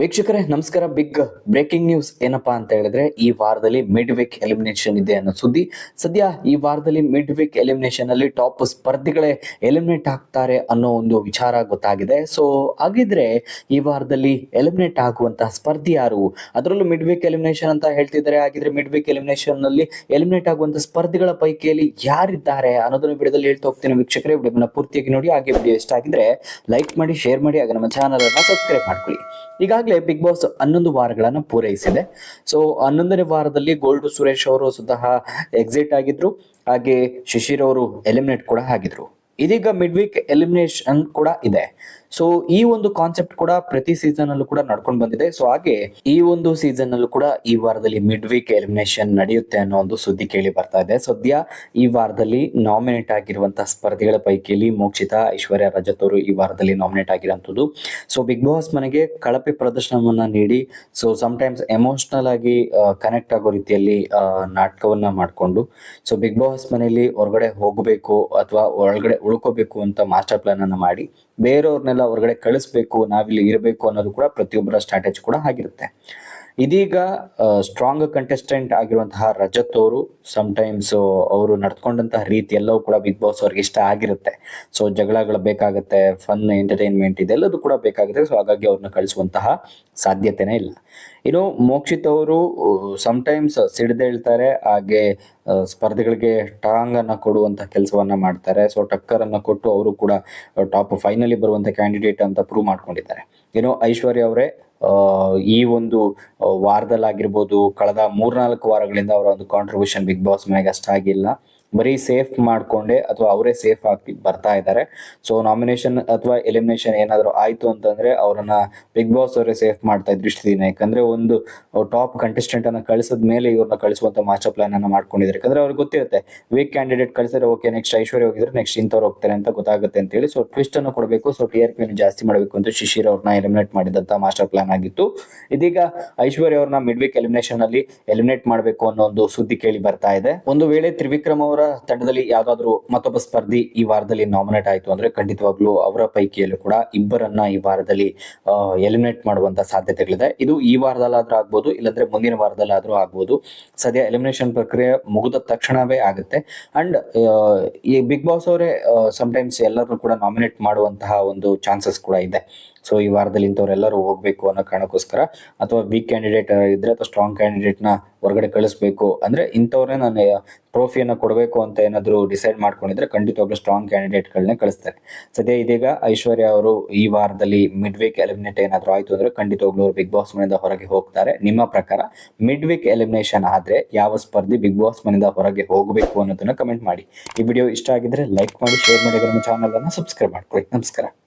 ವೀಕ್ಷಕರೇ, ನಮಸ್ಕಾರ. Big breaking news ಏನಪ್ಪಾ ಅಂತ ಹೇಳಿದ್ರೆ, ಈ ವಾರದಲ್ಲಿ ಮಿಡ್ ವೀಕ್ ಎಲಿಮಿನೇಷನ್ ಇದೆ ಅನ್ನೋ ಸುದ್ದಿ. ಸದ್ಯ ಈ ವಾರದಲ್ಲಿ ಮಿಡ್ ವೀಕ್ ಎಲಿಮಿನೇಷನ್ ಅಲ್ಲಿ ಟಾಪ್ ಸ್ಪರ್ಧಿಗಳೇ ಎಲಿಮಿನೇಟ್ ಆಗ್ತಾರೆ ಅನ್ನೋ ಒಂದು ವಿಚಾರ ಗೊತ್ತಾಗಿದೆ. ಸೊ ಹಾಗಿದ್ರೆ ಈ ವಾರದಲ್ಲಿ ಎಲಿಮಿನೇಟ್ ಆಗುವಂತಹ ಸ್ಪರ್ಧಿ ಯಾರು? ಅದರಲ್ಲೂ ಮಿಡ್ ವೀಕ್ ಎಲಿಮಿನೇಷನ್ ಅಂತ ಹೇಳ್ತಿದ್ದಾರೆ. ಹಾಗಿದ್ರೆ ಮಿಡ್ ವೀಕ್ ಎಲಿಮಿನೇಷನ್ನಲ್ಲಿ ಎಲಿಮಿನೇಟ್ ಆಗುವಂತಹ ಸ್ಪರ್ಧಿಗಳ ಪೈಕಿಯಲ್ಲಿ ಯಾರಿದ್ದಾರೆ ಅನ್ನೋದನ್ನ ವಿಡಿಯೋದಲ್ಲಿ ಹೇಳ್ತಾ ಹೋಗ್ತೀನಿ ವೀಕ್ಷಕರೇ. ವಿಡಿಯೋನ ಪೂರ್ತಿಯಾಗಿ ನೋಡಿ, ಹಾಗೆ ವಿಡಿಯೋ ಇಷ್ಟ ಆಗಿದ್ರೆ ಲೈಕ್ ಮಾಡಿ ಶೇರ್ ಮಾಡಿ, ಹಾಗೆ ನಮ್ಮ ಚಾನಲ್ ಅನ್ನ ಸಬ್ಸ್ಕ್ರೈಬ್ ಮಾಡ್ಕೊಳ್ಳಿ. ಈಗಾಗಲೇ ಬಿಗ್ ಬಾಸ್ ಹನ್ನೊಂದು ವಾರಗಳನ್ನು ಪೂರೈಸಿದೆ. ಸೊ ಹನ್ನೊಂದನೇ ವಾರದಲ್ಲಿ ಗೋಲ್ಡ್ ಸುರೇಶ್ ಅವರು ಸ್ವತಃ ಎಕ್ಸಿಟ್ ಆಗಿದ್ರು. ಹಾಗೆ ಶಿಶಿರ್ ಅವರು ಎಲಿಮಿನೇಟ್ ಕೂಡ ಆಗಿದ್ರು. ಇದೀಗ ಮಿಡ್ ವೀಕ್ ಎಲಿಮಿನೇಷನ್ ಕೂಡ ಇದೆ. ಸೊ ಈ ಒಂದು ಕಾನ್ಸೆಪ್ಟ್ ಕೂಡ ಪ್ರತಿ ಸೀಸನ್ ಅಲ್ಲೂ ಕೂಡ ನಡ್ಕೊಂಡು ಬಂದಿದೆ. ಸೊ ಹಾಗೆ ಈ ಒಂದು ಸೀಸನ್ ಅಲ್ಲೂ ಕೂಡ ಈ ವಾರದಲ್ಲಿ ಮಿಡ್ ವೀಕ್ ಎಲಿಮಿನೇಷನ್ ನಡೆಯುತ್ತೆ ಅನ್ನೋ ಒಂದು ಸುದ್ದಿ ಕೇಳಿ ಬರ್ತಾ ಇದೆ. ಸದ್ಯ ಈ ವಾರದಲ್ಲಿ ನಾಮಿನೇಟ್ ಆಗಿರುವಂತಹ ಸ್ಪರ್ಧಿಗಳ ಪೈಕಿಯಲ್ಲಿ ಮೋಕ್ಷಿತಾ, ಐಶ್ವರ್ಯ ರಜತ್ ಅವರು ಈ ವಾರದಲ್ಲಿ ನಾಮಿನೇಟ್ ಆಗಿರೋಂಥದ್ದು ಸೊ ಬಿಗ್ ಬಾಸ್ ಮನೆಗೆ ಕಳಪೆ ಪ್ರದರ್ಶನವನ್ನ ನೀಡಿ ಸೊ ಟೈಮ್ಸ್ ಎಮೋಷನಲ್ ಆಗಿ ಕನೆಕ್ಟ್ ಆಗೋ ರೀತಿಯಲ್ಲಿ ನಾಟಕವನ್ನ ಮಾಡಿಕೊಂಡು ಸೊ ಬಿಗ್ ಬಾಸ್ ಮನೆಯಲ್ಲಿ ಹೊರಗಡೆ ಹೋಗಬೇಕು ಅಥವಾ ಒಳಗಡೆ ಉಳ್ಕೋಬೇಕು ಅಂತ ಮಾಸ್ಟರ್ ಪ್ಲಾನ್ ಅನ್ನ ಮಾಡಿ ಬೇರೆಯವ್ರನ್ನೆಲ್ಲ ಹೊರಗಡೆ ಕಳಿಸ್ಬೇಕು ನಾವಿಲ್ಲಿ ಇರಬೇಕು ಅನ್ನೋದು ಕೂಡ ಪ್ರತಿಯೊಬ್ಬರ ಸ್ಟ್ರಾಟಜಿ ಕೂಡ ಆಗಿರುತ್ತೆ. ಇದೀಗ ಸ್ಟ್ರಾಂಗ್ ಕಂಟೆಸ್ಟೆಂಟ್ ಆಗಿರುವಂತಹ ರಜತ್ ಅವರು ಟೈಮ್ಸ್ ಅವರು ನಡ್ಕೊಂಡಂತಹ ರೀತಿ ಎಲ್ಲವೂ ಕೂಡ ಬಿಗ್ ಬಾಸ್ ಅವ್ರಿಗೆ ಇಷ್ಟ ಆಗಿರುತ್ತೆ. ಸೊ ಜಗಳಗಳು ಬೇಕಾಗುತ್ತೆ ಫನ್ ಎಂಟರ್ಟೈನ್ಮೆಂಟ್ ಇದೆಲ್ಲದೂ ಕೂಡ ಬೇಕಾಗುತ್ತೆ. ಸೊ ಹಾಗಾಗಿ ಅವ್ರನ್ನ ಕಳಿಸುವಂತಹ ಸಾಧ್ಯತೆನೇ ಇಲ್ಲ. ಇನ್ನು ಮೋಕ್ಷಿತ್ ಅವರು ಟೈಮ್ಸ್ ಸಿಡಿದೇಳ್ತಾರೆ ಹಾಗೆ ಸ್ಪರ್ಧೆಗಳಿಗೆ ಸ್ಪರ್ಧಿಗಳಿಗೆ ಟಾಂಗ್ ಅನ್ನ ಕೊಡುವಂತ ಕೆಲಸವನ್ನ ಮಾಡ್ತಾರೆ. ಸೊ ಟಕ್ಕರ್ ಅನ್ನ ಕೊಟ್ಟು ಅವರು ಕೂಡ ಟಾಪ್ ಫೈನಲಿ ಬರುವಂತ ಕ್ಯಾಂಡಿಡೇಟ್ ಅಂತ ಪ್ರೂವ್ ಮಾಡ್ಕೊಂಡಿದ್ದಾರೆ. ಇನ್ನು ಐಶ್ವರ್ಯ ಅವರೇ ಈ ಒಂದು ವಾರದಲ್ಲಿ ವಾರದಲ್ಲಾಗಿರ್ಬೋದು ಕಳೆದ ಮೂರ್ನಾಲ್ಕು ವಾರಗಳಿಂದ ಅವರ ಒಂದು ಕಾಂಟ್ರಿಬ್ಯೂಷನ್ ಬಿಗ್ ಬಾಸ್ ಮನೆಗೆ ಅಷ್ಟಾಗಿಲ್ಲ ಬರೀ ಸೇಫ್ ಮಾಡ್ಕೊಂಡೆ ಅಥವಾ ಅವರೇ ಸೇಫ್ ಆಗಿ ಬರ್ತಾ ಇದ್ದಾರೆ. ಸೊ ನಾಮಿನೇಷನ್ ಅಥವಾ ಎಲಿಮಿನೇಷನ್ ಏನಾದರೂ ಆಯಿತು ಅಂತಂದ್ರೆ ಅವರನ್ನ ಬಿಗ್ ಬಾಸ್ ಅವರೇ ಸೇಫ್ ಮಾಡ್ತಾ ಇದ್ರು ಇಷ್ಟು ದಿನ. ಯಾಕಂದ್ರೆ ಒಂದು ಟಾಪ್ ಕಂಟೆಸ್ಟೆಂಟ್ ಅನ್ನ ಕಳಿಸಿದ ಮೇಲೆ ಇವ್ರನ್ನ ಕಳಿಸುವಂತ ಮಾಸ್ಟರ್ ಪ್ಲಾನ್ ಅನ್ನ ಮಾಡ್ಕೊಂಡಿದ್ದಾರೆ. ಯಾಕಂದ್ರೆ ಅವ್ರಿಗೆ ಗೊತ್ತಿರುತ್ತೆ ವೀಕ್ ಕ್ಯಾಂಡಿಡೇಟ್ ಕಳಿಸಿದ್ರೆ ಓಕೆ ನೆಕ್ಸ್ಟ್ ಐಶ್ವರ್ಯ ಹೋಗಿದ್ರೆ ನೆಕ್ಸ್ಟ್ ಇಂಥವ್ರು ಹೋಗ್ತಾರೆ ಅಂತ ಗೊತ್ತಾಗುತ್ತೆ ಅಂತ ಹೇಳಿ. ಸೊ ಟ್ವಿಸ್ಟ್ ಅನ್ನು ಕೊಡಬೇಕು ಸೊ ಟಿ ಆರ್ ಜಾಸ್ತಿ ಮಾಡಬೇಕು ಅಂತ ಶಿಶಿರ್ ಅವ್ರನ್ನ ಎಲಿಮಿನೇಟ್ ಮಾಡಿದಂತ ಮಾಸ್ಟರ್ ಪ್ಲಾನ್ ಆಗಿತ್ತು. ಇದೀಗ ಐಶ್ವರ್ಯ ಅವ್ರನ್ನ ಮಿಡ್ ವೀಕ್ ಎಲಿಮಿನೇಷನ್ ಅಲ್ಲಿ ಎಲಿಮಿನೇಟ್ ಮಾಡಬೇಕು ಅನ್ನೋ ಒಂದು ಸುದ್ದಿ ಕೇಳಿ ಬರ್ತಾ ಇದೆ. ಒಂದು ವೇಳೆ ತ್ರಿವಿಕ್ರಮ್ ತಂಡದಲ್ಲಿ ಯಾವ್ದಾದ್ರು ಮತ್ತೊಬ್ಬ ಸ್ಪರ್ಧಿ ಈ ವಾರದಲ್ಲಿ ನಾಮಿನೇಟ್ ಆಯಿತು ಅಂದ್ರೆ ಖಂಡಿತವಾಗ್ಲೂ ಅವರ ಪೈಕಿಯಲ್ಲೂ ಕೂಡ ಇಬ್ಬರನ್ನ ಈ ವಾರದಲ್ಲಿ ಎಲಿಮಿನೇಟ್ ಮಾಡುವಂತ ಸಾಧ್ಯತೆಗಳಿದೆ. ಇದು ಈ ವಾರದಲ್ಲಾದ್ರೂ ಆಗ್ಬೋದು, ಇಲ್ಲಾಂದ್ರೆ ಮುಂದಿನ ವಾರದಲ್ಲಾದ್ರೂ ಆಗ್ಬೋದು. ಸದ್ಯ ಎಲಿಮಿನೇಷನ್ ಪ್ರಕ್ರಿಯೆ ಮುಗಿದ ತಕ್ಷಣವೇ ಆಗುತ್ತೆ. ಅಂಡ್ ಈ ಬಿಗ್ ಬಾಸ್ ಅವರೇ ಟೈಮ್ಸ್ ಎಲ್ಲರನ್ನೂ ಕೂಡ ನಾಮಿನೇಟ್ ಮಾಡುವಂತಹ ಒಂದು ಚಾನ್ಸಸ್ ಕೂಡ ಇದೆ. ಸೊ ಈ ವಾರದಲ್ಲಿ ಇಂಥವ್ರೆಲ್ಲರೂ ಹೋಗ್ಬೇಕು ಅನ್ನೋ ಕಾರಣಕ್ಕೋಸ್ಕರ ಅಥವಾ ವೀಕ್ ಕ್ಯಾಂಡಿಡೇಟ್ ಇದ್ರೆ ಅಥವಾ ಸ್ಟ್ರಾಂಗ್ ಕ್ಯಾಂಡಿಡೇಟ್ನ ಹೊರಗಡೆ ಕಳಿಸ್ಬೇಕು ಅಂದ್ರೆ ಇಂಥವ್ರನ್ನೇ ನಾನು ಟ್ರೋಫಿಯನ್ನು ಕೊಡಬೇಕು ಅಂತ ಏನಾದರೂ ಡಿಸೈಡ್ ಮಾಡ್ಕೊಂಡಿದ್ರೆ ಖಂಡಿತವಾಗ್ಲೂ ಸ್ಟ್ರಾಂಗ್ ಕ್ಯಾಂಡಿಡೇಟ್ಗಳನ್ನೇ ಕಳಿಸ್ತಾರೆ. ಸದ್ಯ ಇದೀಗ ಐಶ್ವರ್ಯ ಅವರು ಈ ವಾರದಲ್ಲಿ ಮಿಡ್ ವೀಕ್ ಎಲಿಮಿನೇಟ್ ಏನಾದರೂ ಆಯಿತು ಅಂದ್ರೆ ಖಂಡಿತವಾಗ್ಲೂ ಅವರು ಬಿಗ್ ಬಾಸ್ ಮನೆಯಿಂದ ಹೊರಗೆ ಹೋಗ್ತಾರೆ. ನಿಮ್ಮ ಪ್ರಕಾರ ಮಿಡ್ ವೀಕ್ ಎಲಿಮಿನೇಷನ್ ಆದರೆ ಯಾವ ಸ್ಪರ್ಧಿ ಬಿಗ್ ಬಾಸ್ ಮನೆಯಿಂದ ಹೊರಗೆ ಹೋಗಬೇಕು ಅನ್ನೋದನ್ನು ಕಮೆಂಟ್ ಮಾಡಿ. ಈ ವಿಡಿಯೋ ಇಷ್ಟ ಆಗಿದ್ರೆ ಲೈಕ್ ಮಾಡಿ ಶೇರ್ ಮಾಡಿ ನಮ್ಮ ಚಾನಲನ್ನು ಸಬ್ಸ್ಕ್ರೈಬ್ ಮಾಡ್ಕೊಳ್ಳಿ. ನಮಸ್ಕಾರ.